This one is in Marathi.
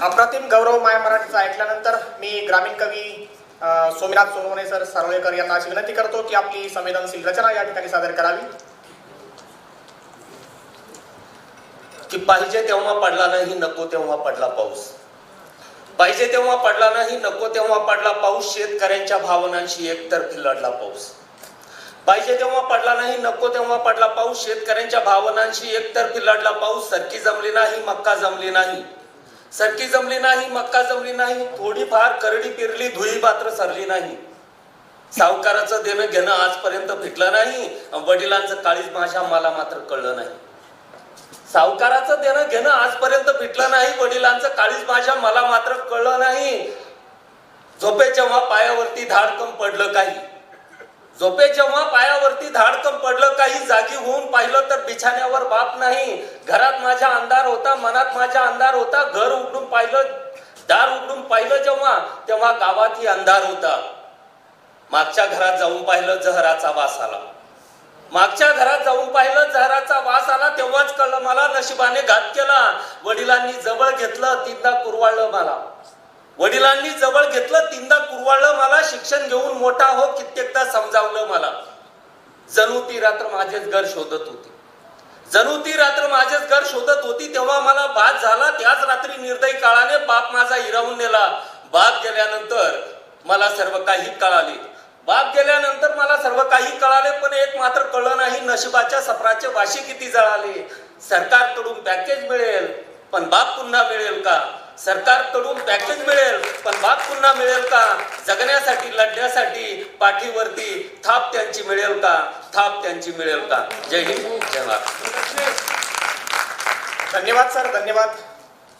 अप्रतिम गौरव माय मराठीचा ऐकल्यानंतर मी ग्रामीण कवी सोमनाथ सोनवणे सर सारोळेकर यांना अशी विनंती करतो की आपली संवेदनशील रचना या ठिकाणी सादर करावी. की पाहिजे तेव्हा पडला नाही नको तेव्हा पडला पाऊस. पाहिजे तेव्हा पडला नाही नको तेव्हा पडला पाऊस शेतकऱ्यांच्या भावनांशी एकतर्फी लढला पाऊस. पाहिजे तेव्हा पडला नाही नको तेव्हा पडला पाऊस शेतकऱ्यांच्या भावनांशी एकतर्फी लढला पाऊस सरकी जमली नाही मक्का जमली नाही. सरकी जमली नाही मक्का जमली नाही थोडीफार करडी पिरली धुई मात्र सरली नाही. सावकाराचं देणं घेणं आजपर्यंत भेटलं नाही वडिलांचं काळीज भाषा मला मात्र कळलं नाही. सावकाराचं देणं घेणं आजपर्यंत भेटलं नाही वडिलांचं काळीज भाषा मला मात्र कळलं नाही. झोपे जेव्हा पायावरती धाडकम पडलं काही. झोपे जेव्हा पायावरती धाडकम पडलं काही जागी होऊन पाहिलं तर बिछाण्यावर बाप नाही. घरात माझ्या अंधार होता मनात माझ्या अंधार होता. घर उघडून पाहिलं दार उघडून पाहिलं जेव्हा तेव्हा गावातही अंधार होता. मागच्या घरात जाऊन पाहिलं जहराचा वास आला. मागच्या घरात जाऊन पाहिलं जहराचा वास आला तेव्हाच कळलं मला नशिबाने घात केला. वडिलांनी जवळ घेतलं तीनदा कुरवाळलं मला. वडिलांनी जवळ घेतलं शिक्षण घेऊन मोठा हो कित्येकदा समजावलं मला. जणू ती रात्र माझेच घर शोधत होती. जणू ती रात्र माझेच घर शोधत होती तेव्हा मला बाद झाला. त्याच रात्री निर्दयी काळाने बाप माझा हिरावून नेला. बाप गेल्यानंतर मला सर्व काही कळाले. बाप गेल्यानंतर मला सर्व काही कळाले पण एक मात्र कळलं नाही नशिबाच्या सफराचे वाशी किती जळाले. सरकारकडून पॅकेज मिळेल पण बाप पुन्हा मिळेल का? सरकारकडून पॅकेज मिळेल पण भाग पुन्हा मिळेल का? जगण्यासाठी लढण्यासाठी पाठीवरती थाप त्यांची मिळेल का? थाप त्यांची मिळेल का? जय हिंद जय महाराष्ट्र. धन्यवाद सर धन्यवाद.